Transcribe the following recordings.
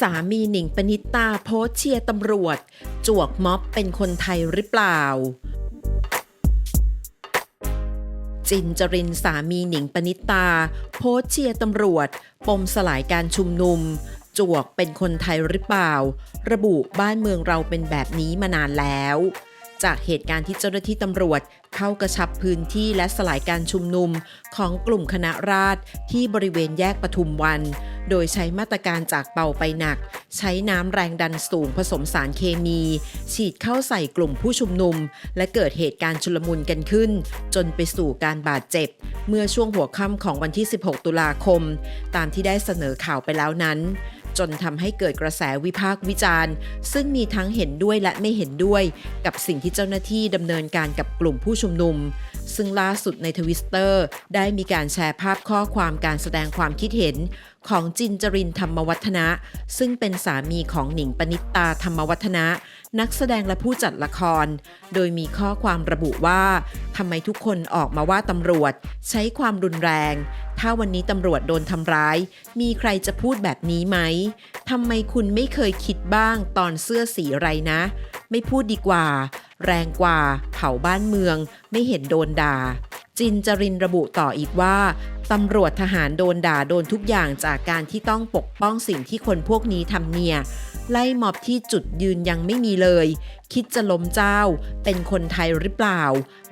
สามีหนิงปณิตาโพสเชียร์ตำรวจ จวกม็อบเป็นคนไทยหรือเปล่า จินจรินสามีหนิงปณิตา โพสเชียร์ตำรวจ ปมสลายการชุมนุม จวกเป็นคนไทยหรือเปล่า ระบุบ้านเมืองเราเป็นแบบนี้มานานแล้ว จากเหตุการณ์ที่เจ้าหน้าที่ตำรวจ เข้ากระชับพื้นที่และสลายการชุมนุมของกลุ่มคณะราษฎรที่บริเวณแยกปทุมวัน โดยใช้มาตรการจากเบาไปหนัก ใช้น้ำแรงดันสูงผสมสารเคมี ฉีดเข้าใส่กลุ่มผู้ชุมนุม และเกิดเหตุการณ์ชุลมุนกันขึ้น จนไปสู่การบาดเจ็บ เมื่อช่วงหัวค่ำของวันที่ 16 ตุลาคม ตามที่ได้เสนอข่าวไปแล้วนั้น จนทำให้เกิดกระแสวิพากษ์วิจารณ์ ซึ่งมีทั้งเห็นด้วยและไม่เห็นด้วย กับสิ่งที่เจ้าหน้าที่ดำเนินการกับกลุ่มผู้ชุมนุม ซึ่งล่าสุดในทวิสเตอร์ได้มีการแชร์ภาพข้อความการแสดงความคิดเห็น ของจินจรินธรรมวัฒนะ ซึ่งเป็นสามีของหนิงปณิตาธรรมวัฒนะ นักแสดงและผู้จัดละคร โดยมีข้อความระบุว่าทำไมทุกคนออกมาว่าตำรวจ ใช้ความรุนแรง ถ้าวันนี้ตำรวจโดนทำร้าย มีใครจะพูดแบบนี้ไหมทำไมคุณไม่เคยคิดบ้างตอนเสื้อสีไรนะ ไม่พูดดีกว่า แรงกว่า เผาบ้านเมือง ไม่เห็นโดนด่า จินจรินระบุต่ออีกว่าตำรวจทหารโดนด่าโดนทุกอย่างจากการที่ต้องปกป้องสิ่งที่คนพวกนี้ทำเนี่ยไล่มอบที่จุดยืนยังไม่มีเลย คิดจะล้มเจ้า เป็นคนไทยหรือเปล่า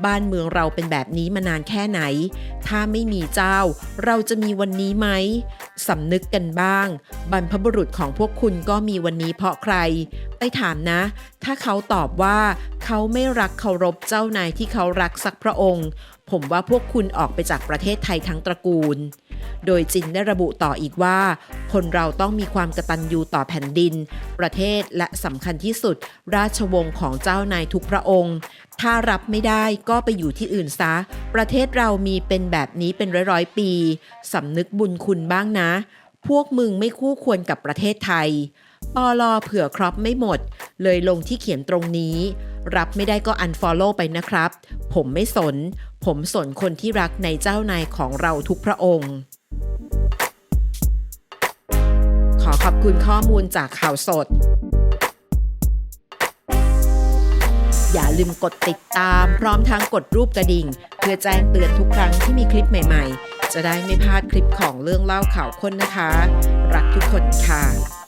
บ้านเมืองเราเป็นแบบนี้มานานแค่ไหน ถ้าไม่มีเจ้า เราจะมีวันนี้ไหมสำนึกกันบ้าง บรรพบุรุษของพวกคุณก็มีวันนี้เพราะใคร ไปถามนะ ถ้าเขาตอบว่า เขาไม่รักเคารพเจ้านายที่เขารักสักพระองค์ ผมว่าพวกคุณออกไปจากประเทศไทยทั้งตระกูล โดยจินได้ระบุต่ออีกว่า คนเราต้องมีความกตัญญูต่อแผ่นดิน ประเทศและสำคัญที่สุด ราชวงศ์ของเจ้านายทุกพระองค์ ถ้ารับไม่ได้ก็ไปอยู่ที่อื่นซะ ประเทศเรามีเป็นแบบนี้เป็นร้อยๆปีสำนึกบุญคุณบ้างนะ พวกมึงไม่คู่ควรกับประเทศไทยปอลอเผื่อครอปไม่หมด เลยลงที่เขียนตรงนี้ รับไม่ได้ก็ unfollow ไปนะครับ ผมไม่สน ผมสนคนที่รักในเจ้านายของเราทุกพระองค์ ขอขอบคุณข้อมูลจากข่าวสด อย่าลืมกดติดตามพร้อมทั้งกดรูปกระดิ่ง เพื่อแจ้งเตือนทุกครั้งที่มีคลิปใหม่ ๆ จะได้ไม่พลาดคลิปของเรื่องเล่าข่าวค้นนะคะ รักทุกคนค่ะ